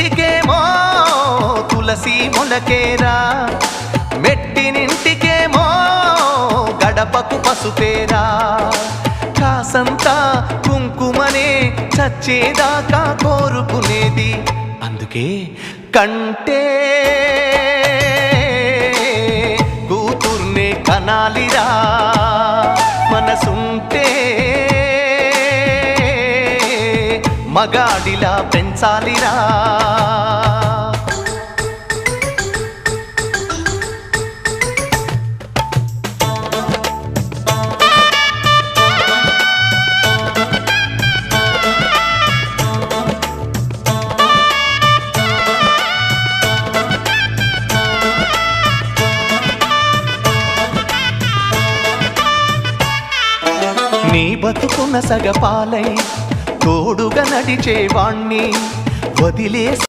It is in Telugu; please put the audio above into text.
పుట్టింటికేమో తులసి మొలకేరా. మెట్టినింటికేమో గడపకు పసుపేరా. కాసంతా కుంకుమనే చచ్చేదాకా కోరుకునేది. అందుకే కంటే కూతుర్నే కనాలిరా. మగాడిలా పెంచాలిరా. నీ బతుకున్న సగపాలై తోడుగా నడిచేవాణ్ణి వదిలేసి